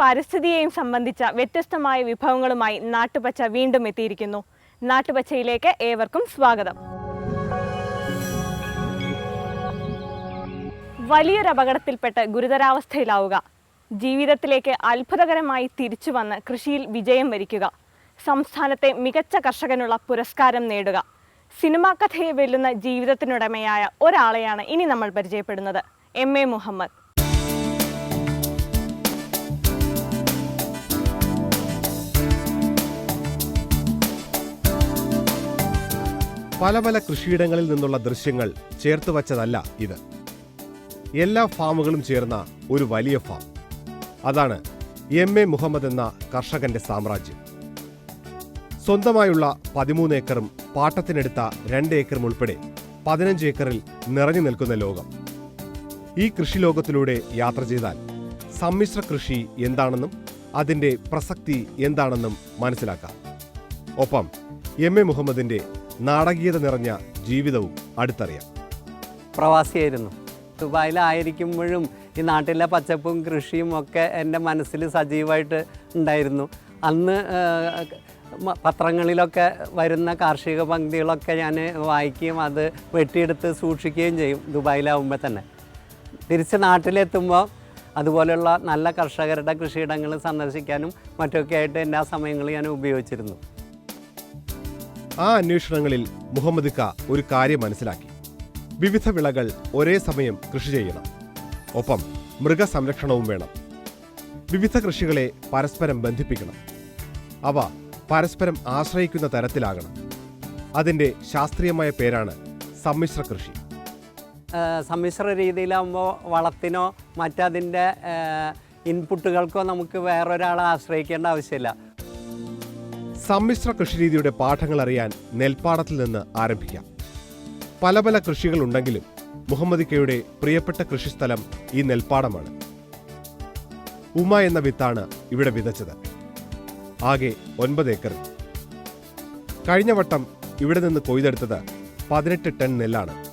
പരിസ്ഥിതിയെയും സംബന്ധിച്ച വ്യത്യസ്തമായ വിഭവങ്ങളുമായി നാട്ടുപച്ച വീണ്ടും എത്തിയിരിക്കുന്നു. നാട്ടുപച്ചയിലേക്ക് ഏവർക്കും സ്വാഗതം. വലിയൊരു അപകടത്തിൽപ്പെട്ട് ഗുരുതരാവസ്ഥയിലാവുക. ജീവിതത്തിലേക്ക് അത്ഭുതകരമായി തിരിച്ചു വന്ന് കൃഷിയിൽ വിജയം വരിക്കുക. സംസ്ഥാനത്തെ മികച്ച കർഷകനുള്ള പുരസ്കാരം നേടുക. സിനിമാ കഥയെ വെല്ലുന്ന ജീവിതത്തിനുടമയായ ഒരാളെയാണ് ഇനി നമ്മൾ പരിചയപ്പെടുന്നത്. എം. എ. മുഹമ്മദ്. പല പല കൃഷിയിടങ്ങളിൽ നിന്നുള്ള ദൃശ്യങ്ങൾ ചേർത്ത് വച്ചതല്ല ഇത്. എല്ലാ ഫാമുകളും ചേർന്ന ഒരു വലിയ ഫാം. അതാണ് എം എ മുഹമ്മദ് എന്ന കർഷകന്റെ സാമ്രാജ്യം. സ്വന്തമായുള്ള പതിമൂന്ന് ഏക്കറും പാട്ടത്തിനെടുത്ത രണ്ട് ഏക്കറും ഉൾപ്പെടെ പതിനഞ്ച് ഏക്കറിൽ നിറഞ്ഞു നിൽക്കുന്ന ലോകം. ഈ കൃഷി ലോകത്തിലൂടെ യാത്ര ചെയ്താൽ സമ്മിശ്ര കൃഷി എന്താണെന്നും അതിന്റെ പ്രസക്തി എന്താണെന്നും മനസ്സിലാക്കാം. ഒപ്പം എം എ മുഹമ്മദിന്റെ നാടകീയത നിറഞ്ഞ ജീവിതവും അടുത്തറിയാം. പ്രവാസിയായിരുന്നു. ദുബായിലായിരിക്കുമ്പോഴും ഈ നാട്ടിലെ പച്ചപ്പും കൃഷിയും ഒക്കെ എന്റെ മനസ്സിൽ സജീവമായിട്ട് ഉണ്ടായിരുന്നു. അന്ന് പത്രങ്ങളിലൊക്കെ വരുന്ന കാർഷിക പങ്ക്തികളൊക്കെ ഞാൻ വായിക്കുകയും അത് വെട്ടിയെടുത്ത് സൂക്ഷിക്കുകയും ചെയ്യും ദുബായിലാവുമ്പോൾ തന്നെ. തിരിച്ച് നാട്ടിലെത്തുമ്പോൾ അതുപോലെയുള്ള നല്ല കർഷകരുടെ കൃഷിയിടങ്ങൾ സന്ദർശിക്കാനും മറ്റൊക്കെ ആയിട്ട് എന്റെ ആ സമയങ്ങൾ ഞാൻ ഉപയോഗിച്ചിരുന്നു. ആ അന്വേഷണങ്ങളിൽ മുഹമ്മദ് ക ഒരു കാര്യം മനസ്സിലാക്കി. വിവിധ വിളകൾ ഒരേ സമയം കൃഷി ചെയ്യണം. ഒപ്പം മൃഗസംരക്ഷണവും വേണം. വിവിധ കൃഷികളെ പരസ്പരം ബന്ധിപ്പിക്കണം. അവ പരസ്പരം ആശ്രയിക്കുന്ന തരത്തിലാകണം. അതിന്റെ ശാസ്ത്രീയമായ പേരാണ് സമ്മിശ്ര കൃഷി. സമ്മിശ്ര രീതിയിലാകുമ്പോൾ വളത്തിനോ മറ്റതിന്റെ ഇൻപുട്ടുകൾക്കോ നമുക്ക് വേറൊരാളെ ആശ്രയിക്കേണ്ട ആവശ്യമില്ല. സമ്മിശ്ര കൃഷിരീതിയുടെ പാഠങ്ങൾ അറിയാൻ നെൽപ്പാടത്തിൽ നിന്ന് ആരംഭിക്കാം. പല പല കൃഷികളുണ്ടെങ്കിലും മുഹമ്മദിക്കയുടെ പ്രിയപ്പെട്ട കൃഷിസ്ഥലം ഈ നെൽപ്പാടമാണ്. ഉമ എന്ന വിത്താണ് ഇവിടെ വിതച്ചത്. ആകെ ഒൻപത് ഏക്കർ. കഴിഞ്ഞ വട്ടം ഇവിടെ നിന്ന് കൊയ്തെടുത്തത് പതിനെട്ട് ടൺ നെല്ലാണ്.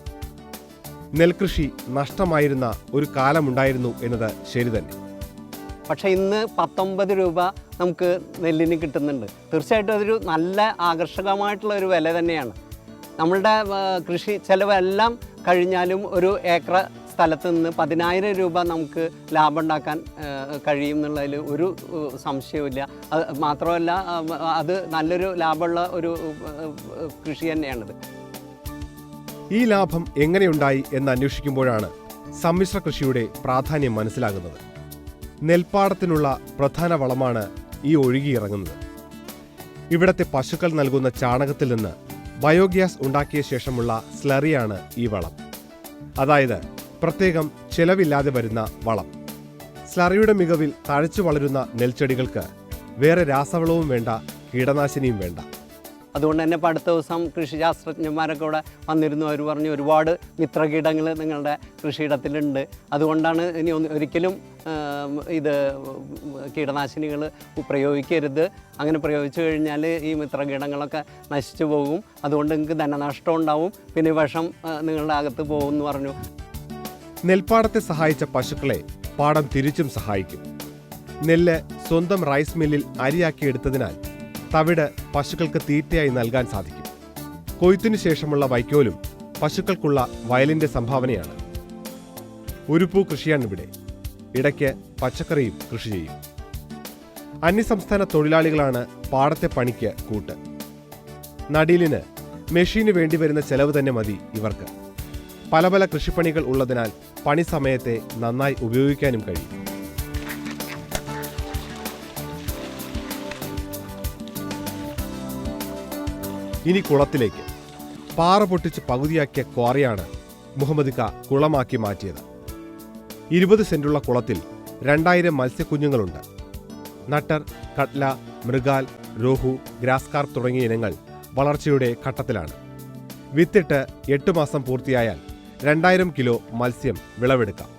നെൽകൃഷി നഷ്ടമായിരുന്ന ഒരു കാലമുണ്ടായിരുന്നു എന്നത് ശരി തന്നെ. പക്ഷേ ഇന്ന് പത്തൊമ്പത് രൂപ നമുക്ക് നെല്ലിന് കിട്ടുന്നുണ്ട്. തീർച്ചയായിട്ടും അതൊരു നല്ല ആകർഷകമായിട്ടുള്ള ഒരു വില തന്നെയാണ്. നമ്മളുടെ കൃഷി ചിലവെല്ലാം കഴിഞ്ഞാലും ഒരു ഏക്കർ സ്ഥലത്ത് നിന്ന് പതിനായിരം രൂപ നമുക്ക് ലാഭം ഉണ്ടാക്കാൻ കഴിയും എന്നുള്ളതിൽ ഒരു സംശയവുമില്ല. അത് മാത്രമല്ല അത് നല്ലൊരു ലാഭമുള്ള ഒരു കൃഷി തന്നെയാണിത്. ഈ ലാഭം എങ്ങനെയുണ്ടായി എന്ന് അന്വേഷിക്കുമ്പോഴാണ് സമ്മിശ്ര കൃഷിയുടെ പ്രാധാന്യം മനസ്സിലാകുന്നത്. നെൽപ്പാടത്തിനുള്ള പ്രധാന വളമാണ് ഈ ഒഴുകിയിറങ്ങുന്നത് ഇവിടത്തെ പശുക്കൾ നൽകുന്ന ചാണകത്തിൽ നിന്ന് ബയോഗ്യാസ് ഉണ്ടാക്കിയ ശേഷമുള്ള സ്ലറിയാണ് ഈ വളം. അതായത് പ്രത്യേകം ചെലവില്ലാതെ വരുന്ന വളം. സ്ലറിയുടെ മികവിൽ തഴച്ചു വളരുന്ന നെൽച്ചെടികൾക്ക് വേറെ രാസവളവും വേണ്ട കീടനാശിനിയും വേണ്ട. അതുകൊണ്ട് തന്നെ ഇപ്പോൾ അടുത്ത ദിവസം കൃഷിശാസ്ത്രജ്ഞന്മാരൊക്കെ ഇവിടെ വന്നിരുന്നു. അവർ പറഞ്ഞു ഒരുപാട് മിത്രകീടങ്ങൾ നിങ്ങളുടെ കൃഷിയിടത്തിലുണ്ട്. അതുകൊണ്ടാണ് ഇനി ഒരിക്കലും ഇത് കീടനാശിനികൾ പ്രയോഗിക്കരുത്. അങ്ങനെ പ്രയോഗിച്ചു കഴിഞ്ഞാൽ ഈ മിത്രകീടങ്ങളൊക്കെ നശിച്ചു പോകും. അതുകൊണ്ട് നിങ്ങൾക്ക് ധനനഷ്ടം ഉണ്ടാവും. പിന്നെ വിഷം നിങ്ങളുടെ അകത്ത് പോകും എന്ന് പറഞ്ഞു. നെൽപ്പാടത്തെ സഹായിച്ച പശുക്കളെ പാടം തിരിച്ചും സഹായിക്കും. നെല്ല് സ്വന്തം റൈസ് മില്ലിൽ അരിയാക്കിയെടുത്തതിനാൽ തവിട് പശുക്കൾക്ക് തീറ്റയായി നൽകാൻ സാധിക്കും. കൊയ്ത്തിനു ശേഷമുള്ള വൈക്കോലും പശുക്കൾക്കുള്ള വയലിന്റെ സംഭാവനയാണ്. ഉരുപ്പൂ കൃഷിയാണ് ഇവിടെ. ഇടയ്ക്ക് പച്ചക്കറിയും കൃഷി ചെയ്യും. അന്യസംസ്ഥാന തൊഴിലാളികളാണ് പാടത്തെ പണിക്ക് കൂട്ട്. നടീലിന് മെഷീന് വേണ്ടി വരുന്ന ചെലവ് തന്നെ മതി ഇവർക്ക്. പല പല കൃഷിപ്പണികൾ ഉള്ളതിനാൽ പണി സമയത്തെ നന്നായി ഉപയോഗിക്കാനും കഴിയും. ഇനി കുളത്തിലേക്ക്. പാറ പൊട്ടിച്ച് പകുതിയാക്കിയ ക്വാറിയാണ് മുഹമ്മദ് ക കുളമാക്കി മാറ്റിയത്. ഇരുപത് സെന്റുള്ള കുളത്തിൽ രണ്ടായിരം മത്സ്യക്കുഞ്ഞുങ്ങളുണ്ട്. നട്ടർ കട്ല മൃഗാൽ രോഹു ഗ്രാസ്കാർ തുടങ്ങിയ ഇനങ്ങൾ വളർച്ചയുടെ ഘട്ടത്തിലാണ്. വിത്തിട്ട് എട്ട് മാസം പൂർത്തിയായാൽ രണ്ടായിരം കിലോ മത്സ്യം വിളവെടുക്കാം.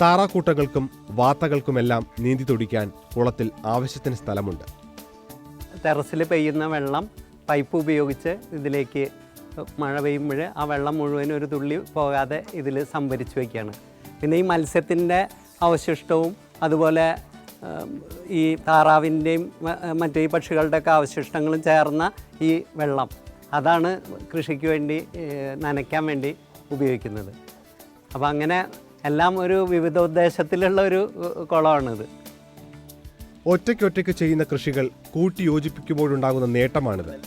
താറാക്കൂട്ടങ്ങൾക്കും വാത്തകൾക്കുമെല്ലാം നീന്തി തുടിക്കാൻ കുളത്തിൽ ആവശ്യത്തിന് സ്ഥലമുണ്ട്. ടെറസിൽ പെയ്യുന്ന വെള്ളം പൈപ്പ് ഉപയോഗിച്ച് ഇതിലേക്ക് മഴ പെയ്യുമ്പോൾ ആ വെള്ളം മുഴുവൻ ഒരു തുള്ളി പോകാതെ ഇതിൽ സംഭരിച്ചു വയ്ക്കുകയാണ്. പിന്നെ ഈ മത്സ്യത്തിന്റെ അവശിഷ്ടവും അതുപോലെ ഈ താറാവിന്റെയും മറ്റേ ഈ പക്ഷികളുടെയൊക്കെ അവശിഷ്ടങ്ങളും ചേർന്ന ഈ വെള്ളം അതാണ് കൃഷിക്ക് വേണ്ടി നനയ്ക്കാൻ വേണ്ടി ഉപയോഗിക്കുന്നത്. അപ്പോൾ അങ്ങനെ എല്ലാം ഒരു വിവിധ ഉദ്ദേശത്തിലുള്ള ഒരു കുളമാണിത്. ഒറ്റയ്ക്കൊറ്റയ്ക്ക് ചെയ്യുന്ന കൃഷികൾ കൂട്ടി യോജിപ്പിക്കുമ്പോഴുണ്ടാകുന്ന നേട്ടമാണിത്.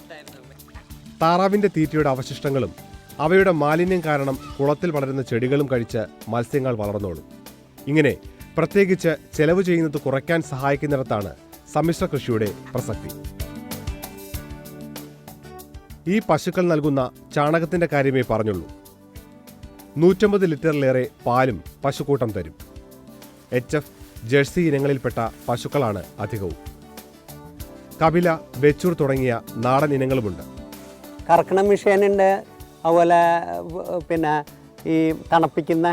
താറാവിന്റെ തീറ്റയുടെ അവശിഷ്ടങ്ങളും അവയുടെ മാലിന്യം കാരണം കുളത്തിൽ വളരുന്ന ചെടികളും കഴിച്ച് മത്സ്യങ്ങൾ വളർന്നോളും. ഇങ്ങനെ പ്രത്യേകിച്ച് ചെലവ് ചെയ്യുന്നത് കുറയ്ക്കാൻ സഹായിക്കുന്നിടത്താണ് സമ്മിശ്ര കൃഷിയുടെ പ്രസക്തി. ഈ പശുക്കൾ നൽകുന്ന ചാണകത്തിന്റെ കാര്യമേ പറഞ്ഞുള്ളൂ. നൂറ്റമ്പത് ലിറ്ററിലേറെ പാലും പശുക്കൂട്ടം തരും. എച്ച് എഫ് ജേഴ്സി ഇനങ്ങളിൽപ്പെട്ട പശുക്കളാണ് അധികവും. കപില വെച്ചൂർ തുടങ്ങിയ നാടൻ ഇനങ്ങളുമുണ്ട്. കറക്കണ മിഷീനുണ്ട് അതുപോലെ പിന്നെ ഈ തണുപ്പിക്കുന്ന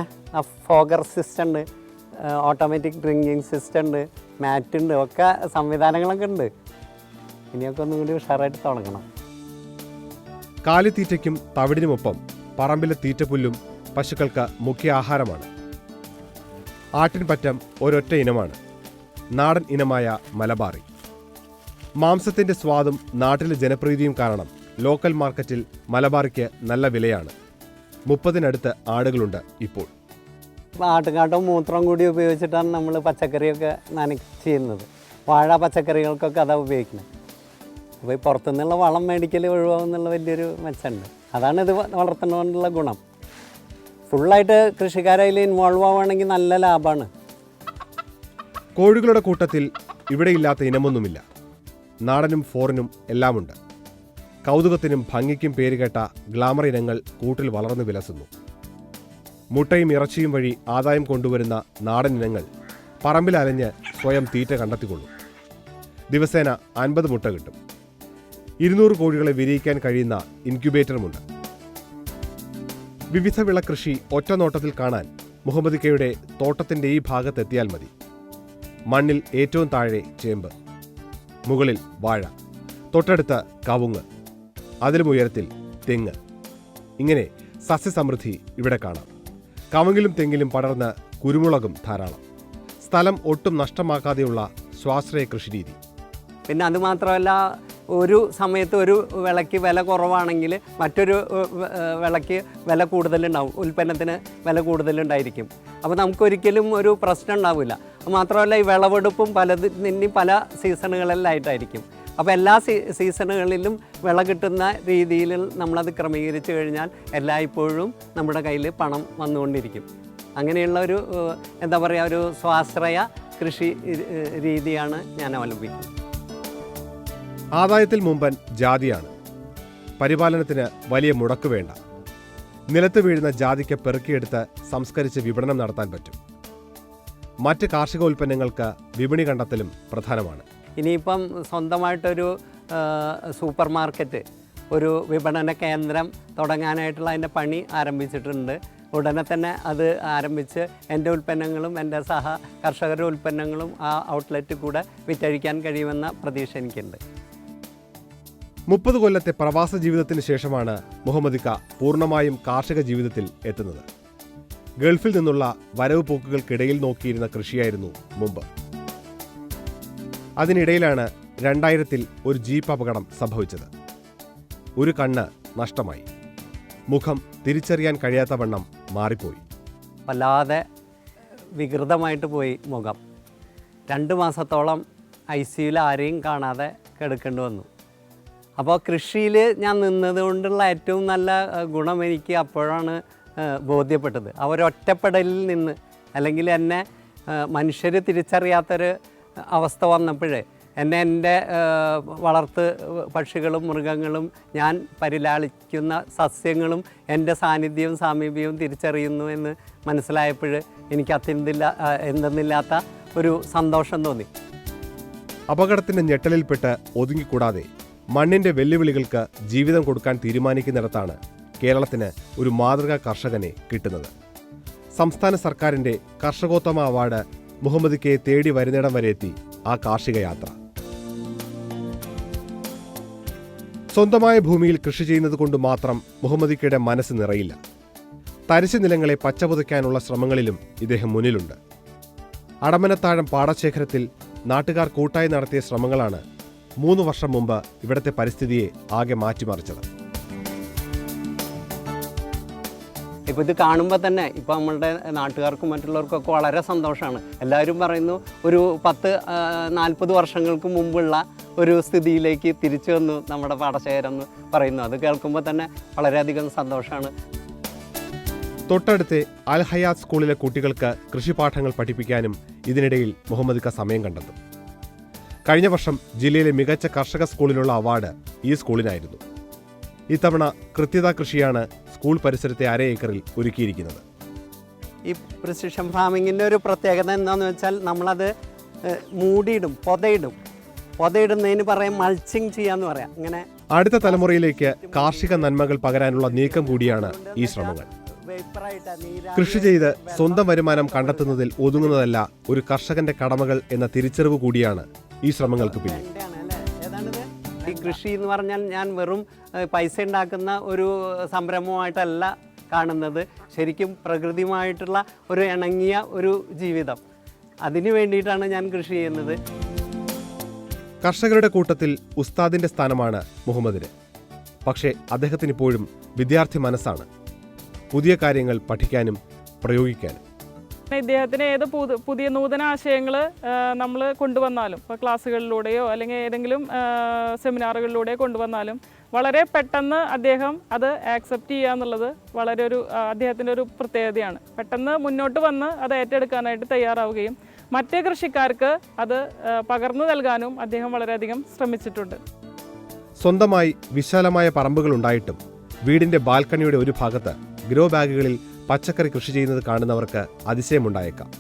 ഫോഗർ സിസ്റ്റം ഉണ്ട് ഓട്ടോമാറ്റിക് ഡ്രിങ്കിങ് സിസ്റ്റം ഉണ്ട് മാറ്റ് ഉണ്ട് ഒക്കെ സംവിധാനങ്ങളൊക്കെ ഉണ്ട്. ഇനിയൊക്കെ ഒന്നും കൂടി ഉഷാറായിട്ട് തുടങ്ങണം. കാലിത്തീറ്റയ്ക്കും തവിടിനുമൊപ്പം പറമ്പിലെ തീറ്റപ്പുല്ലും പശുക്കൾക്ക് മുഖ്യ ആഹാരമാണ്. ആട്ടിൻപറ്റം ഒരൊറ്റ ഇനമാണ്. നാടൻ ഇനമായ മലബാറി. മാംസത്തിന്റെ സ്വാദും നാട്ടിലെ ജനപ്രീതിയും കാരണം ലോക്കൽ മാർക്കറ്റിൽ മലബാറിക്ക് നല്ല വിലയാണ്. മുപ്പതിനടുത്ത് ആടുകളുണ്ട് ഇപ്പോൾ. ആട്ടുകാട്ടവും മൂത്രം കൂടി ഉപയോഗിച്ചിട്ടാണ് നമ്മൾ പച്ചക്കറിയൊക്കെ നനച്ച് ചെയ്യുന്നത്. വാഴ പച്ചക്കറികൾക്കൊക്കെ അതാണ് ഉപയോഗിക്കുന്നത്. അപ്പോൾ ഈ പുറത്തുനിന്നുള്ള വളം മേടിക്കൽ ഒഴിവാകുന്നുള്ള വലിയൊരു മെച്ചമുണ്ട്. അതാണ് ഇത് വളർത്തുന്നതുകൊണ്ടുള്ള ഗുണം. ഫുള്ളായിട്ട് കൃഷിക്കാരതിൽ ഇൻവോൾവ് ആവുകയാണെങ്കിൽ നല്ല ലാഭമാണ്. കോഴികളുടെ കൂട്ടത്തിൽ ഇവിടെ ഇല്ലാത്ത ഇനമൊന്നുമില്ല. നാടനും ഫോറിനും എല്ലാമുണ്ട്. കൗതുകത്തിനും ഭംഗിക്കും പേരുകേട്ട ഗ്ലാമർ ഇനങ്ങൾ കൂട്ടിൽ വളർന്നു വിലസുന്നു. മുട്ടയും ഇറച്ചിയും വഴി ആദായം കൊണ്ടുവരുന്ന നാടൻ ഇനങ്ങൾ പറമ്പിൽ അലഞ്ഞ് സ്വയം തീറ്റ കണ്ടെത്തിക്കൊള്ളും. ദിവസേന അൻപത് മുട്ട കിട്ടും. ഇരുന്നൂറ് കോഴികളെ വിരിയിക്കാൻ കഴിയുന്ന ഇൻക്യുബേറ്ററുമുണ്ട് വിവിധ വിള കൃഷി ഒറ്റനോട്ടത്തിൽ കാണാൻ മുഹമ്മദ് കെയുടെ തോട്ടത്തിന്റെ ഈ ഭാഗത്തെത്തിയാൽ മതി. മണ്ണിൽ ഏറ്റവും താഴെ ചേമ്പ് മുകളിൽ വാഴ തൊട്ടടുത്ത കവുങ്ങ് അതിലും ഉയരത്തിൽ തെങ്ങ്. ഇങ്ങനെ സസ്യസമൃദ്ധി ഇവിടെ കാണാം. കവുങ്ങിലും തെങ്ങിലും പടർന്ന് കുരുമുളകും ധാരാളം. സ്ഥലം ഒട്ടും നഷ്ടമാക്കാതെയുള്ള സ്വാശ്രയ കൃഷിരീതി പിന്നെ അത് മാത്രമല്ല ഒരു സമയത്ത് ഒരു വിളയ്ക്ക് വില കുറവാണെങ്കിൽ മറ്റൊരു വിളയ്ക്ക് വില കൂടുതലുണ്ടാവും. ഉൽപ്പന്നത്തിന് വില കൂടുതലുണ്ടായിരിക്കും. അപ്പോൾ നമുക്കൊരിക്കലും ഒരു പ്രശ്നം ഉണ്ടാവില്ല. മാത്രമല്ല ഈ വിളവെടുപ്പും പലതിനും പല സീസണുകളിലായിട്ടായിരിക്കും. അപ്പോൾ എല്ലാ സീ സീസണുകളിലും വിള കിട്ടുന്ന രീതിയിൽ നമ്മളത് ക്രമീകരിച്ചു കഴിഞ്ഞാൽ എല്ലായ്പ്പോഴും നമ്മുടെ കയ്യിൽ പണം വന്നുകൊണ്ടിരിക്കും. അങ്ങനെയുള്ള ഒരു എന്താ പറയുക ഒരു സ്വാശ്രയ കൃഷി രീതിയാണ് ഞാൻ അവലംബിക്കുന്നത്. ആദായത്തിൽ മുമ്പൻ ജാതിയാണ്. പരിപാലനത്തിന് വലിയ മുടക്ക് വേണ്ട. നിലത്ത് വീഴുന്ന ജാതിക്ക് പെറുക്കിയെടുത്ത് സംസ്കരിച്ച് വിപണനം നടത്താൻ പറ്റും. മറ്റ് കാർഷിക ഉൽപ്പന്നങ്ങൾക്ക് വിപണി കണ്ടെത്തലും പ്രധാനമാണ്. ഇനിയിപ്പം സ്വന്തമായിട്ടൊരു സൂപ്പർ മാർക്കറ്റ് ഒരു വിപണന കേന്ദ്രം തുടങ്ങാനായിട്ടുള്ള അതിന്റെ പണി ആരംഭിച്ചിട്ടുണ്ട്. ഉടനെ തന്നെ അത് ആരംഭിച്ച് എന്റെ ഉൽപ്പന്നങ്ങളും എന്റെ സഹ കർഷകരുടെ ഉൽപ്പന്നങ്ങളും ആ ഔട്ട്ലെറ്റിൽ കൂടെ വിറ്റഴിക്കാൻ കഴിയുമെന്ന പ്രതീക്ഷ എനിക്കുണ്ട്. മുപ്പത് കൊല്ലത്തെ പ്രവാസ ജീവിതത്തിന് ശേഷമാണ് മുഹമ്മദിക്ക പൂർണമായും കാർഷിക ജീവിതത്തിൽ എത്തുന്നത്. ഗൾഫിൽ നിന്നുള്ള വരവ് പോക്കുകൾക്കിടയിൽ നോക്കിയിരുന്ന കൃഷിയായിരുന്നു മുമ്പ്. അതിനിടയിലാണ് രണ്ടായിരത്തിൽ ഒരു ജീപ്പ് അപകടം സംഭവിച്ചത്. ഒരു കണ്ണ് നഷ്ടമായി. മുഖം തിരിച്ചറിയാൻ കഴിയാത്ത വണ്ണം മാറിപ്പോയി. വല്ലാതെ വികൃതമായിട്ട് പോയി മുഖം. രണ്ട് മാസത്തോളം ഐ സിയിൽ ആരെയും കാണാതെ കിടക്കേണ്ടി വന്നു. അപ്പോൾ കൃഷിയിൽ ഞാൻ നിന്നത് കൊണ്ടുള്ള ഏറ്റവും നല്ല ഗുണം എനിക്ക് അപ്പോഴാണ് ബോധ്യപ്പെട്ടത്. ആ നിന്ന് അല്ലെങ്കിൽ എന്നെ മനുഷ്യർ തിരിച്ചറിയാത്തൊരു അവസ്ഥ വന്നപ്പോഴേ എന്നെ എന്റെ വളർത്ത് പക്ഷികളും മൃഗങ്ങളും ഞാൻ പരിലാളിക്കുന്ന സസ്യങ്ങളും എന്റെ സാന്നിധ്യവും സാമീപ്യവും തിരിച്ചറിയുന്നു എന്ന് മനസ്സിലായപ്പോൾ എനിക്ക് അത്യന്തില്ല എന്തെന്നില്ലാത്ത ഒരു സന്തോഷം തോന്നി. അപകടത്തിന്റെ ഞെട്ടലിൽപ്പെട്ട് ഒതുങ്ങിക്കൂടാതെ മണ്ണിന്റെ വെല്ലുവിളികൾക്ക് ജീവിതം കൊടുക്കാൻ തീരുമാനിക്കുന്നിടത്താണ് കേരളത്തിന് ഒരു മാതൃകാ കർഷകനെ കിട്ടുന്നത്. സംസ്ഥാന സർക്കാരിന്റെ കർഷകോത്തമ അവാർഡ് മുഹമ്മദ് കെ തേടി വരുന്നിടം വരെ എത്തി ആ കാർഷിക യാത്ര. സ്വന്തമായ ഭൂമിയിൽ കൃഷി ചെയ്യുന്നത് കൊണ്ട് മാത്രം മുഹമ്മദ് കെയുടെ മനസ്സ് നിറയില്ല. തരിശു നിലങ്ങളെ പച്ചപുതയ്ക്കാനുള്ള ശ്രമങ്ങളിലും ഇദ്ദേഹം മുന്നിലുണ്ട്. അടമനത്താഴം പാടശേഖരത്തിൽ നാട്ടുകാർ കൂട്ടായി നടത്തിയ ശ്രമങ്ങളാണ് മൂന്ന് വർഷം മുമ്പ് ഇവിടത്തെ പരിസ്ഥിതിയെ ആകെ മാറ്റിമറിച്ചത്. ഇപ്പോൾ ഇത് കാണുമ്പോൾ തന്നെ ഇപ്പോൾ നമ്മളുടെ നാട്ടുകാർക്കും മറ്റുള്ളവർക്കൊക്കെ വളരെ സന്തോഷമാണ് എല്ലാവരും പറയുന്നു ഒരു പത്ത് നാൽപ്പത് വർഷങ്ങൾക്ക് മുമ്പുള്ള ഒരു സ്ഥിതിയിലേക്ക് തിരിച്ചു വന്നു നമ്മുടെ പാടശേഖരം എന്ന് പറയുന്നു. അത് കേൾക്കുമ്പോൾ തന്നെ വളരെയധികം സന്തോഷമാണ് തൊട്ടടുത്തെ അൽ ഹയാത്ത് സ്കൂളിലെ കുട്ടികൾക്ക് കൃഷിപാഠങ്ങൾ പഠിപ്പിക്കാനും ഇതിനിടയിൽ മുഹമ്മദ് ക സമയം കണ്ടെത്തും. കഴിഞ്ഞ വർഷം ജില്ലയിലെ മികച്ച കർഷക സ്കൂളിനുള്ള അവാർഡ് ഈ സ്കൂളിനായിരുന്നു. ഇത്തവണ കൃത്യത കൃഷിയാണ് സ്കൂൾ പരിസരത്തെ അര ഏക്കറിൽ ഒരുക്കിയിരിക്കുന്നത്. ഈ പ്രിസിഷൻ ഫാമിങ്ങിന്റെ ഒരു പ്രത്യേകത എന്താണെന്ന് വെച്ചാൽ നമ്മളത് മൂടിയിടും പൊതയിടും. പൊതയിടുന്നതിന് പറയാം മൾച്ചിങ് ചെയ്യാന്ന് പറയാം. ഇങ്ങനെ അടുത്ത തലമുറയിലേക്ക് കാർഷിക നന്മകൾ പകരാനുള്ള നീക്കം കൂടിയാണ് ഈ ശ്രമങ്ങൾ. കൃഷി ചെയ്ത് സ്വന്തം വരുമാനം കണ്ടെത്തുന്നതിൽ ഒതുങ്ങുന്നതല്ല ഒരു കർഷകന്റെ കടമകൾ എന്ന തിരിച്ചറിവ് കൂടിയാണ് ഈ ശ്രമങ്ങൾക്ക് പിന്നിൽ? ഈ കൃഷി എന്ന് പറഞ്ഞാൽ ഞാൻ വെറും പൈസ ഉണ്ടാക്കുന്ന ഒരു സംരംഭമായിട്ടല്ല കാണുന്നത്. ശരിക്കും പ്രകൃതിയുമായിട്ടുള്ള ഒരു ഇണങ്ങിയ ഒരു ജീവിതം. അതിനു വേണ്ടിയിട്ടാണ് ഞാൻ കൃഷി ചെയ്യുന്നത്. കർഷകരുടെ കൂട്ടത്തിൽ ഉസ്താദിന്റെ സ്ഥാനമാണ് മുഹമ്മദിന്. പക്ഷേ അദ്ദേഹത്തിന് ഇപ്പോഴും വിദ്യാർത്ഥി മനസ്സാണ്. പുതിയ കാര്യങ്ങൾ പഠിക്കാനും പ്രയോഗിക്കാനും. ഇദ്ദേഹത്തിന് ഏത് പുതു പുതിയ നൂതന ആശയങ്ങൾ നമ്മൾ കൊണ്ടുവന്നാലും ഇപ്പോൾ ക്ലാസ്സുകളിലൂടെയോ അല്ലെങ്കിൽ ഏതെങ്കിലും സെമിനാറുകളിലൂടെയോ കൊണ്ടുവന്നാലും വളരെ പെട്ടെന്ന് അദ്ദേഹം അത് ആക്സെപ്റ്റ് ചെയ്യുക എന്നുള്ളത് വളരെ ഒരു അദ്ദേഹത്തിന്റെ ഒരു പ്രത്യേകതയാണ്. പെട്ടെന്ന് മുന്നോട്ട് വന്ന് അത് ഏറ്റെടുക്കാനായിട്ട് തയ്യാറാവുകയും മറ്റേ കൃഷിക്കാർക്ക് അത് പകർന്നു നൽകാനും അദ്ദേഹം വളരെയധികം ശ്രമിച്ചിട്ടുണ്ട്. സ്വന്തമായി വിശാലമായ പറമ്പുകൾ ഉണ്ടായിട്ടും വീടിന്റെ ബാൽക്കണിയുടെ ഒരു ഭാഗത്ത് ഗ്രോ ബാഗുകളിൽ പച്ചക്കറി കൃഷി ചെയ്യുന്നത് കാണുന്നവർക്ക് അതിശയമുണ്ടായേക്കാം.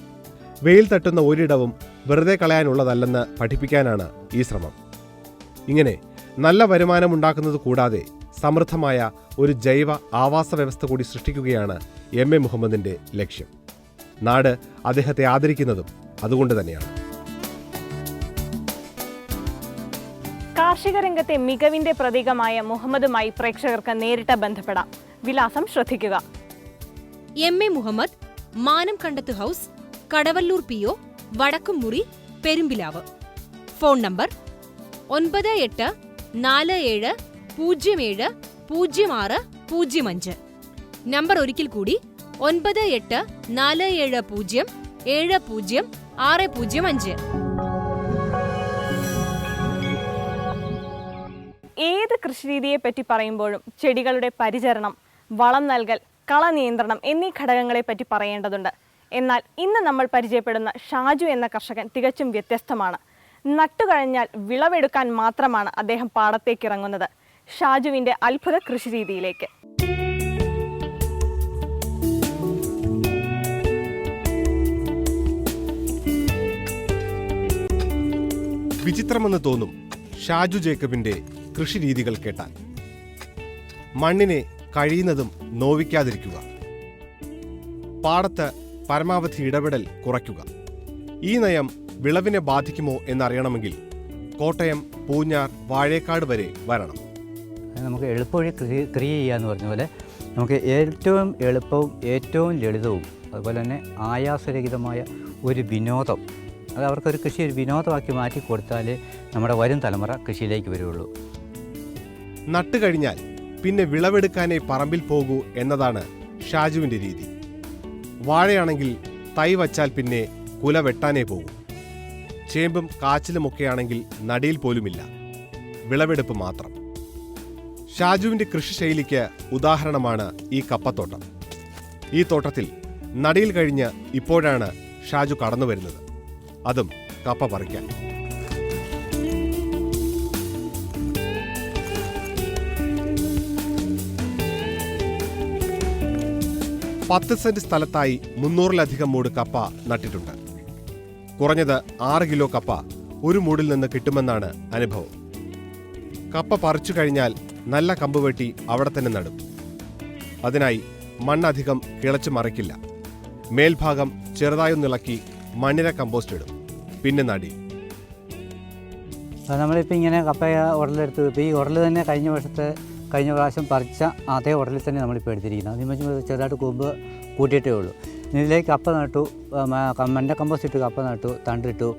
വെയിൽ തട്ടുന്ന ഒരിടവും വെറുതെ കളയാനുള്ളതല്ലെന്ന് പഠിപ്പിക്കാനാണ് ഈ ശ്രമം. ഇങ്ങനെ നല്ല വരുമാനമുണ്ടാക്കുന്നത് കൂടാതെ സമൃദ്ധമായ ഒരു ജൈവ ആവാസ വ്യവസ്ഥ കൂടി സൃഷ്ടിക്കുകയാണ് എം എ മുഹമ്മദിന്റെ ലക്ഷ്യം. നാട് അദ്ദേഹത്തെ ആദരിക്കുന്നതും അതുകൊണ്ട് തന്നെയാണ്. കാർഷിക രംഗത്തെ മികവിന്റെ പ്രതീകമായ മുഹമ്മദുമായി പ്രേക്ഷകർക്ക് നേരിട്ട് ബന്ധപ്പെടാം. വിലാസം ശ്രദ്ധിക്കുക. M A Muhammad Manam Kandath house Kadavallur P O Vadakkummuri Perumpilavu. Phone number ഒൻപത് എട്ട് നാല് ഏഴ് പൂജ്യം ഏഴ് പൂജ്യം ആറ് പൂജ്യം അഞ്ച്. നമ്പർ ഒരിക്കൽ കൂടി ഒൻപത് എട്ട് നാല് ഏഴ് പൂജ്യം ഏഴ് പൂജ്യം ആറ് പൂജ്യം അഞ്ച്. ഏത് കൃഷിരീതിയെ പറ്റി പറയുമ്പോഴും ചെടികളുടെ പരിചരണം വളം നൽകൽ കള നിയന്ത്രണം എന്നീ ഘടകങ്ങളെ പറ്റി പറയേണ്ടതുണ്ട്. എന്നാൽ ഇന്ന് നമ്മൾ പരിചയപ്പെടുന്ന ഷാജു എന്ന കർഷകൻ തികച്ചും വ്യത്യസ്തമാണ്. നട്ടുകഴിഞ്ഞാൽ വിളവെടുക്കാൻ മാത്രമാണ് അദ്ദേഹം പാടത്തേക്ക് ഇറങ്ങുന്നത് ഷാജുവിന്റെ അത്ഭുത കൃഷി രീതിയിലേക്ക്. വിചിത്രമെന്ന് തോന്നും ഷാജു ജേക്കബിന്റെ കൃഷിരീതികൾ കേട്ടാൽ. മണ്ണിനെ കഴിയുന്നതും നോവിക്കാതിരിക്കുക. പാടത്ത് പരമാവധി ഇടപെടൽ കുറയ്ക്കുക. ഈ നയം വിളവിനെ ബാധിക്കുമോ എന്നറിയണമെങ്കിൽ കോട്ടയം പൂഞ്ഞാർ വാഴേക്കാട് വരെ വരണം. നമുക്ക് എളുപ്പവഴി കൃഷി ക്രിയ ചെയ്യുക എന്ന് പറഞ്ഞ പോലെ നമുക്ക് ഏറ്റവും എളുപ്പവും ഏറ്റവും ലളിതവും അതുപോലെ തന്നെ ആയാസരഹിതമായ ഒരു വിനോദം. അത് അവർക്കൊരു കൃഷി ഒരു വിനോദമാക്കി മാറ്റി കൊടുത്താൽ നമ്മുടെ വരും തലമുറ കൃഷിയിലേക്ക് വരുള്ളൂ. നട്ടുകഴിഞ്ഞാൽ പിന്നെ വിളവെടുക്കാനേ പറമ്പിൽ പോകൂ എന്നതാണ് ഷാജുവിന്റെ രീതി. വാഴയാണെങ്കിൽ തൈ വച്ചാൽ പിന്നെ കുല വെട്ടാനേ പോകും. ചേമ്പും കാച്ചിലുമൊക്കെയാണെങ്കിൽ നടിയിൽ പോലുമില്ല. വിളവെടുപ്പ് മാത്രം. ഷാജുവിന്റെ കൃഷിശൈലിക്ക് ഉദാഹരണമാണ് ഈ കപ്പത്തോട്ടം. ഈ തോട്ടത്തിൽ നടിയിൽ കഴിഞ്ഞ് ഇപ്പോഴാണ് ഷാജു കടന്നു വരുന്നത് അതും കപ്പ പറിക്കാൻ. പത്ത് സെന്റ് സ്ഥലത്തായി മുന്നൂറിലധികം മൂട് കപ്പ നട്ടിട്ടുണ്ട്. കുറഞ്ഞത് ആറ് കിലോ കപ്പ ഒരു മൂടിൽ നിന്ന് കിട്ടുമെന്നാണ് അനുഭവം. കപ്പ പറിച്ചു കഴിഞ്ഞാൽ നല്ല കമ്പ് വെട്ടി അവിടെ തന്നെ നടും. അതിനായി മണ്ണധികം കിളച്ചു മറിക്കില്ല. മേൽഭാഗം ചെറുതായൊന്നിളക്കി മണ്ണിര കമ്പോസ്റ്റ് ഇടും. പിന്നെ നടി. നമ്മളിപ്പോൾ ഇങ്ങനെ കപ്പ ഉടലെടുത്ത് ഇപ്പോൾ ഈ ഉടൽ തന്നെ കഴിഞ്ഞ വർഷത്തെ കഴിഞ്ഞ പ്രാവശ്യം പറിച്ച അതേ ഉടലിൽ തന്നെ നമ്മളിപ്പോൾ എടുത്തിരിക്കുന്നത്. അതിന് വെച്ച് ചെറുതായിട്ട് കൂമ്പ് കൂട്ടിയിട്ടേ ഉള്ളൂ. ഇതിലേക്ക് കപ്പ നട്ടു മണ്ണ കമ്പോസ്റ്റ് ഇട്ട് കപ്പ നട്ടു തണ്ടിട്ടു.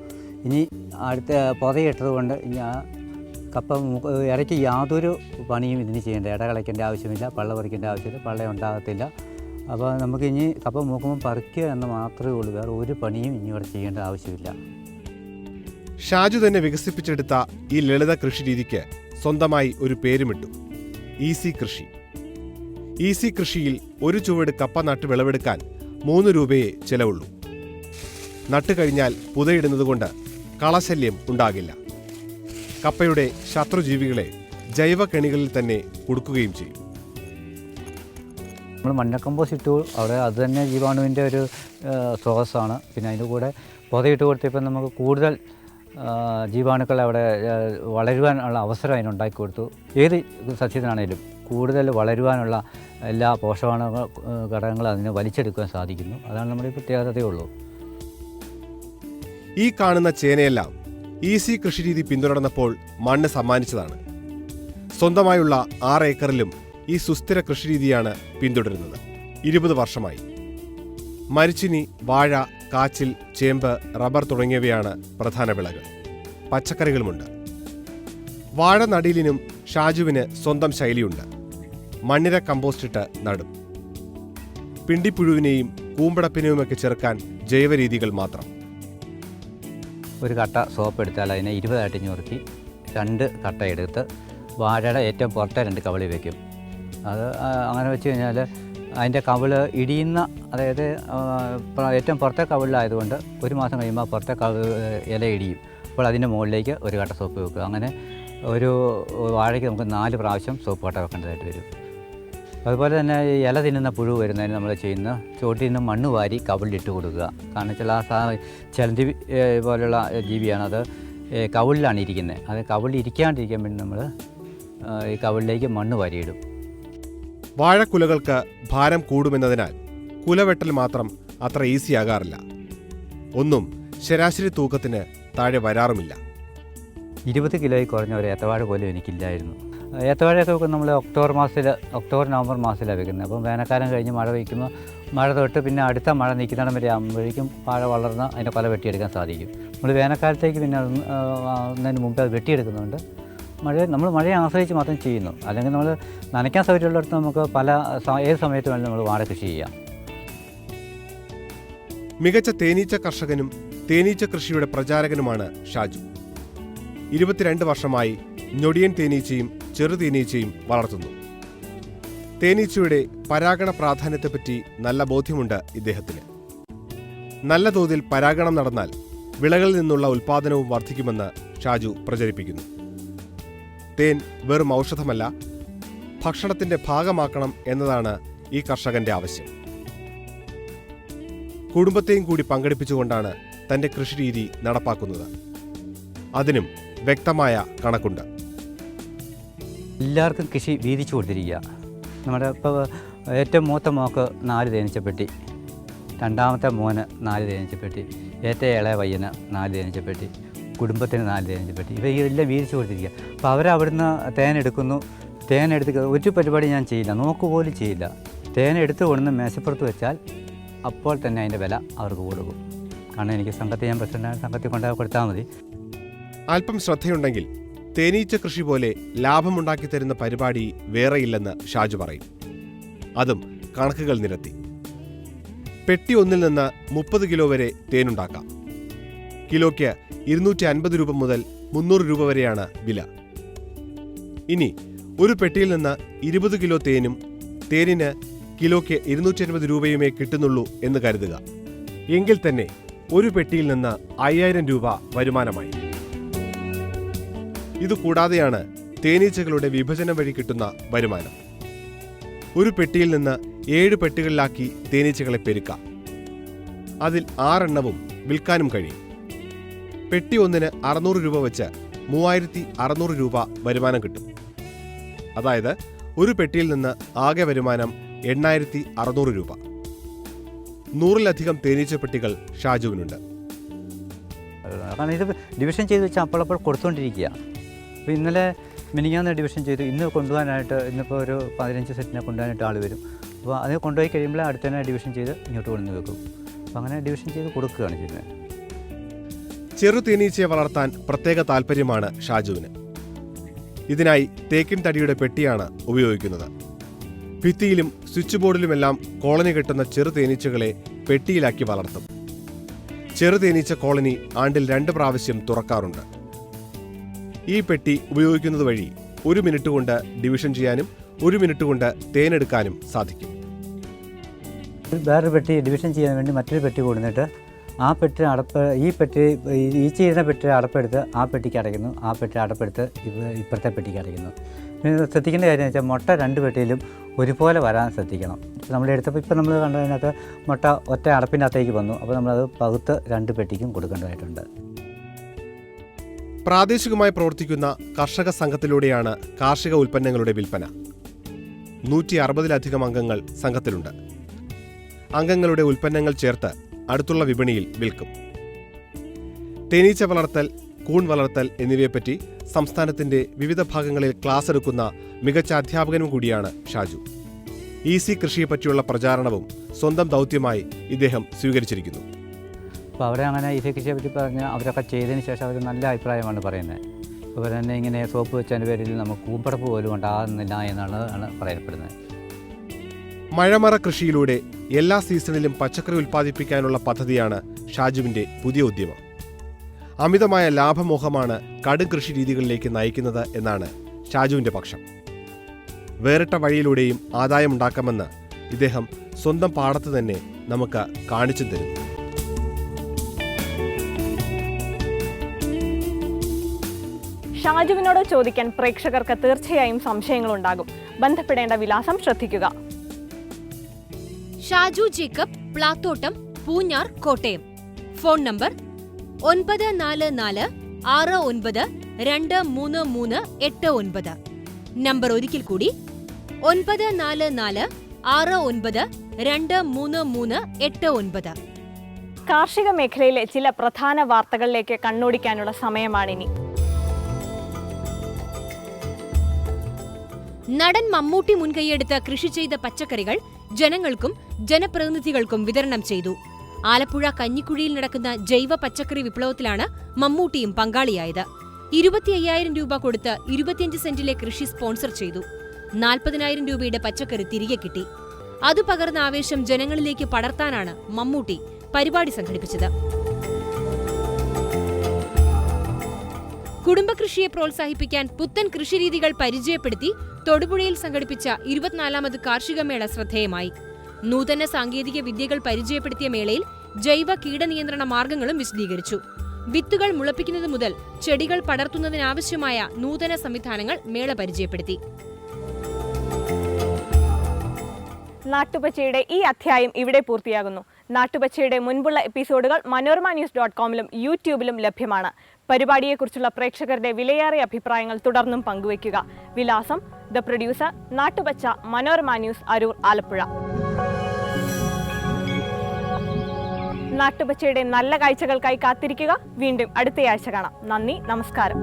ഇനി അടുത്ത പുതയിട്ടത് കൊണ്ട് ഇനി കപ്പ ഇടയ്ക്ക് യാതൊരു പണിയും ഇതിന് ചെയ്യേണ്ട ഇട കളയ്ക്കേണ്ട ആവശ്യമില്ല പള്ള പറിക്കേണ്ട ആവശ്യമില്ല പള്ള ഉണ്ടാകത്തില്ല. അപ്പോൾ നമുക്ക് ഇനി കപ്പ മൂക്കുമ്പോൾ പറിക്കുക എന്ന് മാത്രമേ ഉള്ളൂ വേറെ ഒരു പണിയും ഇനി ഇവിടെ ചെയ്യേണ്ട ആവശ്യമില്ല. ഷാജു തന്നെ വികസിപ്പിച്ചെടുത്ത ഈ ലളിത കൃഷി രീതിക്ക് സ്വന്തമായി ഒരു പേരുമിട്ടു. ഈസി കൃഷി. ഈസി കൃഷിയിൽ ഒരു ചുവട് കപ്പ നട്ട് വിളവെടുക്കാൻ മൂന്ന് രൂപയെ ചെലവുള്ളൂ. നട്ട് കഴിഞ്ഞാൽ പുതയിടുന്നതുകൊണ്ട് കളശല്യം ഉണ്ടാകില്ല. കപ്പയുടെ ശത്രുജീവികളെ ജൈവ കെണികളിൽ തന്നെ കൊടുക്കുകയും ചെയ്യും. നമ്മൾ മണ്ണക്കമ്പോസ് ഇട്ടു അവിടെ അത് തന്നെ ജീവാണുവിന്റെ ഒരു സ്രോതസ്സാണ്. പിന്നെ അതിന്റെ കൂടെ പുതയിട്ട് കൊടുത്തപ്പോൾ നമുക്ക് കൂടുതൽ ജീവാണുക്കൾ അവിടെ വളരുവാനുള്ള അവസരം അതിനുണ്ടാക്കി കൊടുത്തു. ഏത് സസ്യത്തിനാണേലും കൂടുതൽ വളരുവാനുള്ള എല്ലാ പോഷകാണു ഘടകങ്ങളും അതിനെ വലിച്ചെടുക്കാൻ സാധിക്കുന്നു. അതാണ് നമ്മുടെ പ്രത്യേകതയുള്ളൂ. ഈ കാണുന്ന ചേനയെല്ലാം ഈസി കൃഷിരീതി പിന്തുടർന്നപ്പോൾ മണ്ണ് സമ്മാനിച്ചതാണ്. സ്വന്തമായുള്ള ആറ് ഏക്കറിലും ഈ സുസ്ഥിര കൃഷിരീതിയാണ് പിന്തുടരുന്നത്. ഇരുപത് വർഷമായി. മരിച്ചിനി വാഴ കാച്ചിൽ ചേമ്പ് റബ്ബർ തുടങ്ങിയവയാണ് പ്രധാന വിളകൾ. പച്ചക്കറികളുമുണ്ട്. വാഴ നടീലിനും ഷാജുവിന് സ്വന്തം ശൈലിയുണ്ട്. മണ്ണിര കമ്പോസ്റ്റിട്ട് നടും. പിണ്ടിപ്പുഴുവിനെയും കൂമ്പടപ്പിനെയുമൊക്കെ ചെറുക്കാൻ ജൈവരീതികൾ മാത്രം. ഒരു കട്ട സോപ്പ് എടുത്താൽ അതിനെ ഇരുപതായിട്ട് ഞുറുക്കി രണ്ട് കട്ട എടുത്ത് വാഴയുടെ ഏറ്റവും പുറത്തെ രണ്ട് കവളി വയ്ക്കും അത് അങ്ങനെ വെച്ച് കഴിഞ്ഞാൽ അതിന്റെ കവിൾ ഇടിയുന്ന അതായത് ഏറ്റവും പുറത്തെ കവിളിലായതുകൊണ്ട് ഒരു മാസം കഴിയുമ്പോൾ പുറത്തെ കവ് ഇല ഇടിയും. അപ്പോൾ അതിന്റെ മുകളിലേക്ക് ഒരു കട്ട സോപ്പ് വെക്കുക. അങ്ങനെ ഒരു വാഴയ്ക്ക് നമുക്ക് നാല് പ്രാവശ്യം സോപ്പ് കട്ട വെക്കേണ്ടതായിട്ട് വരും. അതുപോലെ തന്നെ ഇല തിന്നുന്ന പുഴു വരുന്നതിന് നമ്മൾ ചെയ്യുന്ന ചോട്ടിൽ നിന്ന് മണ്ണ് വാരി കവിളിലിട്ട് കൊടുക്കുക. കാരണം ആ സാ ചലന്തി പോലുള്ള അത് കവിളിലാണ് ഇരിക്കുന്നത്. അത് കവിളിൽ ഇരിക്കാണ്ടിരിക്കാൻ വേണ്ടി നമ്മൾ ഈ കവിളിലേക്ക് മണ്ണ് വാരിയിടും. വാഴക്കുലകൾക്ക് ഭാരം കൂടുമെന്നതിനാൽ കുലവെട്ടൽ മാത്രം അത്ര ഈസിയാകാറില്ല. ഒന്നും ശരാശരി തൂക്കത്തിന് താഴെ വരാറുമില്ല. ഇരുപത് കിലോയിൽ കുറഞ്ഞ ഒരു ഏത്തവാഴ പോലും എനിക്കില്ലായിരുന്നു. ഏത്തവാഴയൊക്കെ നമ്മൾ ഒക്ടോബർ മാസത്തിൽ ഒക്ടോബർ നവംബർ മാസത്തിലാണ് വെക്കുന്നത്. അപ്പം വേനൽക്കാലം കഴിഞ്ഞ് മഴ വയ്ക്കുമ്പോൾ മഴ തൊട്ട് പിന്നെ അടുത്ത മഴ നിൽക്കുന്നിടം വരെ ആകുമ്പോഴേക്കും വാഴ വളർന്ന് അതിന്റെ കൊല വെട്ടിയെടുക്കാൻ സാധിക്കും. നമ്മൾ വേനൽക്കാലത്തേക്ക് പിന്നെ അതിന് മുമ്പ് അത് വെട്ടിയെടുക്കുന്നുണ്ട്. മഴ നമ്മൾ മഴയെ ആശ്രയിച്ച് മാത്രം ചെയ്യുന്നു. അല്ലെങ്കിൽ നമ്മൾ നനയ്ക്കാൻ സൗകര്യമുള്ളിടത്ത് നമുക്ക് പല ഏത് സമയത്ത് വേണമെങ്കിലും നമ്മൾ വാഴ കൃഷി ചെയ്യാം. മികച്ച തേനീച്ച കർഷകനും തേനീച്ച കൃഷിയുടെ പ്രചാരകനുമാണ് ഷാജു. ഇരുപത്തിരണ്ട് വർഷമായി ഞൊടിയൻ തേനീച്ചയും ചെറു തേനീച്ചയും വളർത്തുന്നു. തേനീച്ചയുടെ പരാഗണ പ്രാധാന്യത്തെപ്പറ്റി നല്ല ബോധ്യമുണ്ട് ഇദ്ദേഹത്തിന്. നല്ല തോതിൽ പരാഗണം നടന്നാൽ വിളകളിൽ നിന്നുള്ള ഉൽപാദനവും വർദ്ധിക്കുമെന്ന് ഷാജു പ്രചരിപ്പിക്കുന്നു. തേൻ വെറും ഔഷധമല്ല ഭക്ഷണത്തിന്റെ ഭാഗമാക്കണം എന്നതാണ് ഈ കർഷകന്റെ ആവശ്യം. കുടുംബത്തെയും കൂടി പങ്കെടുപ്പിച്ചുകൊണ്ടാണ് തന്റെ കൃഷിരീതി നടപ്പാക്കുന്നത്. അതിനും വ്യക്തമായ കണക്കുണ്ട്. എല്ലാവർക്കും കൃഷി വീതിച്ചു കൊടുത്തിരിക്കുക. നമ്മുടെ ഇപ്പോൾ ഏറ്റവും മൂത്ത മോക്ക് നാല് തേനീച്ചപ്പെട്ടി രണ്ടാമത്തെ മോന് നാല് തേനീച്ചപ്പെട്ടി ഏറ്റവും ഇളയ പയ്യന് നാല് തേനീച്ചപ്പെട്ടി കുടുംബത്തിന് നാല് പെട്ടി. ഇവ ഇതെല്ലാം വീതിച്ചു കൊടുത്തിരിക്കുക അപ്പോൾ അവരവിടുന്ന് തേൻ എടുത്ത് ഒരു പരിപാടി ഞാൻ ചെയ്യില്ല. നോക്ക് പോലും ചെയ്യില്ല. തേൻ എടുത്തു കൊണ്ടുവന്ന് മേശപ്പുറത്ത് വെച്ചാൽ അപ്പോൾ തന്നെ അതിന്റെ വില അവർക്ക് കൊടുക്കും. കാരണം എനിക്ക് സംഘത്തെ ഞാൻ പ്രസിഡന്റ് സംഘത്തിൽ കൊണ്ടുപോയി കൊടുത്താൽ മതി. അല്പം ശ്രദ്ധയുണ്ടെങ്കിൽ തേനീച്ച കൃഷി പോലെ ലാഭമുണ്ടാക്കി തരുന്ന പരിപാടി വേറെയില്ലെന്ന് ഷാജു പറയും. അതും കണക്കുകൾ നിരത്തി. പെട്ടി ഒന്നിൽ നിന്ന് മുപ്പത് കിലോ വരെ തേനുണ്ടാക്കാം കിലോയ്ക്ക് ഇരുന്നൂറ്റി അൻപത് രൂപ മുതൽ മുന്നൂറ് രൂപ വരെയാണ് വില. ഇനി ഒരു പെട്ടിയിൽ നിന്ന് ഇരുപത് കിലോ തേനും തേനിന് കിലോയ്ക്ക് ഇരുന്നൂറ്റി അൻപത് രൂപയുമേ കിട്ടുന്നുള്ളൂ എന്ന് കരുതുക. എങ്കിൽ തന്നെ ഒരു പെട്ടിയിൽ നിന്ന് അയ്യായിരം രൂപ വരുമാനമായി. ഇതുകൂടാതെയാണ് തേനീച്ചകളുടെ വിഭജനം വഴി കിട്ടുന്ന വരുമാനം. ഒരു പെട്ടിയിൽ നിന്ന് ഏഴ് പെട്ടികളിലാക്കി തേനീച്ചകളെ പെരുക്കാം. അതിൽ ആറെണ്ണവും വിൽക്കാനും കഴിയും. പെട്ടി ഒന്നിന് അറുന്നൂറ് രൂപ വെച്ച് മൂവായിരത്തി അറുന്നൂറ് രൂപ വരുമാനം കിട്ടും. അതായത് ഒരു പെട്ടിയിൽ നിന്ന് ആകെ വരുമാനം എണ്ണായിരത്തി അറുന്നൂറ് രൂപ. നൂറിലധികം തേനീച്ച പെട്ടികൾ ഷാജുവിനുണ്ട്. ഇത് ഡിവിഷൻ ചെയ്ത് വെച്ചാൽ അപ്പോഴപ്പോൾ കൊടുത്തുകൊണ്ടിരിക്കുക അപ്പോൾ ഇന്നലെ മിനിങ്ങാന്ന് ഡിവിഷൻ ചെയ്തു. ഇന്ന് കൊണ്ടുപോകാനായിട്ട് ഇന്നിപ്പോൾ ഒരു പതിനഞ്ച് സെറ്റിനെ കൊണ്ടുപോകാനായിട്ട് ആൾ വരും. അപ്പോൾ അത് കൊണ്ടുപോയി കഴിയുമ്പോൾ അടുത്ത തന്നെ ഡിവിഷൻ ചെയ്ത് ഇങ്ങോട്ട് കൊണ്ടുവന്ന് വെക്കും. അപ്പോൾ അങ്ങനെ ഡിവിഷൻ ചെയ്ത് കൊടുക്കുകയാണ് ചെയ്യുന്നത്. ചെറു തേനീച്ചയെ വളർത്താൻ പ്രത്യേക താല്പര്യമാണ് ഷാജുവിന്. ഇതിനായി തേക്കിൻ തടിയുടെ പെട്ടിയാണ് ഉപയോഗിക്കുന്നത്. ഭിത്തിയിലും സ്വിച്ച് ബോർഡിലുമെല്ലാം കോളനി കെട്ടുന്ന ചെറു തേനീച്ചകളെ പെട്ടിയിലാക്കി വളർത്തും. ചെറു തേനീച്ച കോളനി ആണ്ടിൽ രണ്ട് പ്രാവശ്യം തുറക്കാറുണ്ട്. ഈ പെട്ടി ഉപയോഗിക്കുന്നത് വഴി ഒരു മിനിറ്റ് കൊണ്ട് ഡിവിഷൻ ചെയ്യാനും ഒരു മിനിറ്റ് കൊണ്ട് തേനെടുക്കാനും സാധിക്കും. വേറൊരു പെട്ടി ഡിവിഷൻ ചെയ്യാൻ വേണ്ടി മറ്റൊരു പെട്ടി കൊടുത്തിട്ട് ആ പെട്ടി അടപ്പ് ഈ പെട്ടി ഈ- ചെയ്യുന്ന പെട്ടി അടപ്പെടുത്ത് ആ പെട്ടിക്ക് അടയ്ക്കുന്നു. ആ പെട്ടി അടപ്പെടുത്ത് ഇപ്പുറത്തെ പെട്ടിക്ക് അടയ്ക്കുന്നു. പിന്നെ ശ്രദ്ധിക്കേണ്ട കാര്യം വെച്ചാൽ മുട്ട രണ്ട് പെട്ടിയിലും ഒരുപോലെ വരാൻ ശ്രദ്ധിക്കണം. നമ്മൾ എടുത്തപ്പോൾ ഇപ്പോൾ നമ്മൾ കണ്ടതിനകത്ത് മുട്ട ഒറ്റ അടപ്പിന്റെ അകത്തേക്ക് വന്നു. അപ്പോൾ നമ്മളത് പകുത്ത് രണ്ട് പെട്ടിക്കും കൊടുക്കേണ്ടതായിട്ടുണ്ട്. പ്രാദേശികമായി പ്രവർത്തിക്കുന്ന കർഷക സംഘത്തിലൂടെയാണ് കാർഷിക ഉൽപ്പന്നങ്ങളുടെ വിൽപ്പന. നൂറ്റി അറുപതിലധികം അംഗങ്ങൾ സംഘത്തിലുണ്ട്. അംഗങ്ങളുടെ ഉൽപ്പന്നങ്ങൾ ചേർത്ത് അടുത്തുള്ള വിപണിയിൽ വിൽക്കും. തേനീച്ച വളർത്തൽ കൂൺ വളർത്തൽ എന്നിവയെപ്പറ്റി സംസ്ഥാനത്തിന്റെ വിവിധ ഭാഗങ്ങളിൽ ക്ലാസ് എടുക്കുന്ന മികച്ച അധ്യാപകനും കൂടിയാണ് ഷാജു. ഈസി കൃഷിയെപ്പറ്റിയുള്ള പ്രചാരണവും സ്വന്തം ദൗത്യമായി ഇദ്ദേഹം സ്വീകരിച്ചിരിക്കുന്നു. അപ്പോൾ അവരെ അങ്ങനെ ഈസി കൃഷിയെ പറ്റി പറഞ്ഞ് അവരൊക്കെ ചെയ്തതിന് ശേഷം അവർ നല്ല അഭിപ്രായമാണ് പറയുന്നത്. അതുപോലെ തന്നെ ഇങ്ങനെ സോപ്പ് വെച്ചതിന്റെ പേരിൽ നമുക്ക് കൂമ്പടപ്പ് പോലും ഉണ്ടാകുന്നില്ല എന്നാണ് പറയപ്പെടുന്നത്. മഴമറ കൃഷിയിലൂടെ എല്ലാ സീസണിലും പച്ചക്കറി ഉൽപ്പാദിപ്പിക്കാനുള്ള പദ്ധതിയാണ് ഷാജുവിന്റെ പുതിയ ഉദ്യമം. അമിതമായ ലാഭമോഹമാണ് കടും കൃഷി രീതികളിലേക്ക് നയിക്കുന്നത് എന്നാണ് ഷാജുവിന്റെ പക്ഷം. വേറിട്ട വഴിയിലൂടെയും ആദായമുണ്ടാക്കാമെന്ന് ഇദ്ദേഹം സ്വന്തം പാടത്ത് തന്നെ നമുക്ക് കാണിച്ചു തരുന്നു. ഷാജുവിനോട് ചോദിക്കാൻ പ്രേക്ഷകർക്ക് തീർച്ചയായും സംശയങ്ങളുണ്ടാകും. ബന്ധപ്പെടേണ്ട വിലാസം ശ്രദ്ധിക്കുക. Shaju Jacob Plathottam Poonjar Kottayam. Phone number ഒൻപത് നാല് നാല് ആറ് ഒൻപത് രണ്ട് മൂന്ന് മൂന്ന് എട്ട് ഒൻപത്. നമ്പർ ഒരിക്കൽ കൂടി ഒൻപത് നാല് നാല് ആറ് ഒൻപത് രണ്ട് മൂന്ന് മൂന്ന് എട്ട് ഒൻപത്. കാർഷിക മേഖലയിലെ ചില പ്രധാന വാർത്തകളിലേക്ക് കണ്ണോടിക്കാനുള്ള സമയമാണിനി. നടൻ മമ്മൂട്ടി മുൻകൈയെടുത്ത് കൃഷി ചെയ്ത പച്ചക്കറികൾ ജനങ്ങൾക്കും ജനപ്രതിനിധികൾക്കും വിതരണം ചെയ്തു. ആലപ്പുഴ കഞ്ഞിക്കുഴിയിൽ നടക്കുന്ന ജൈവ പച്ചക്കറി വിപ്ലവത്തിലാണ് മമ്മൂട്ടിയും പങ്കാളിയായത്. ഇരുപത്തി അയ്യായിരം രൂപ കൊടുത്ത് ഇരുപത്തിയഞ്ച് സെന്റിലെ കൃഷി സ്പോൺസർ ചെയ്തു. നാൽപ്പതിനായിരം രൂപയുടെ പച്ചക്കറി തിരികെ കിട്ടി. അത് പകർന്ന ആവേശം ജനങ്ങളിലേക്ക് പടർത്താനാണ് മമ്മൂട്ടി പരിപാടി സംഘടിപ്പിച്ചത്. കുടുംബകൃഷിയെ പ്രോത്സാഹിപ്പിക്കാൻ പുത്തൻ കൃഷിരീതികൾ പരിചയപ്പെടുത്തി തൊടുപുഴയിൽ സംഘടിപ്പിച്ച ഇരുപത്തിനാലാമത് കാർഷിക മേള ശ്രദ്ധേയമായി. നൂതന സാങ്കേതിക വിദ്യകൾ പരിചയപ്പെടുത്തിയ മേളയിൽ ജൈവ കീടനിയന്ത്രണ മാർഗങ്ങളും വിശദീകരിച്ചു. വിത്തുകൾ മുളപ്പിക്കുന്നത് മുതൽ ചെടികൾ പടർത്തുന്നതിനാവശ്യമായ നൂതന സംവിധാനങ്ങൾ മേള പരിചയപ്പെടുത്തി. നാട്ടുപച്ചയുടെ ഈ അധ്യായം ഇവിടെ പൂർത്തിയാകുന്നു. നാട്ടുപച്ചയുടെ മുൻപുള്ള എപ്പിസോഡുകൾ മനോരമ ന്യൂസ് ഡോട്ട് കോമിലും യൂട്യൂബിലും ലഭ്യമാണ്. പരിപാടിയെക്കുറിച്ചുള്ള പ്രേക്ഷകരുടെ വിലയേറിയ അഭിപ്രായങ്ങൾ തുടർന്നും പങ്കുവയ്ക്കുക. വിലാസം the producer Nattupacha Manorama news Aroor Alappuzha. നാട്ടുപച്ചയുടെ നല്ല കാഴ്ചകൾക്കായി കാത്തിരിക്കുക. വീണ്ടും അടുത്തയാഴ്ച കാണാം. നന്ദി നമസ്കാരം.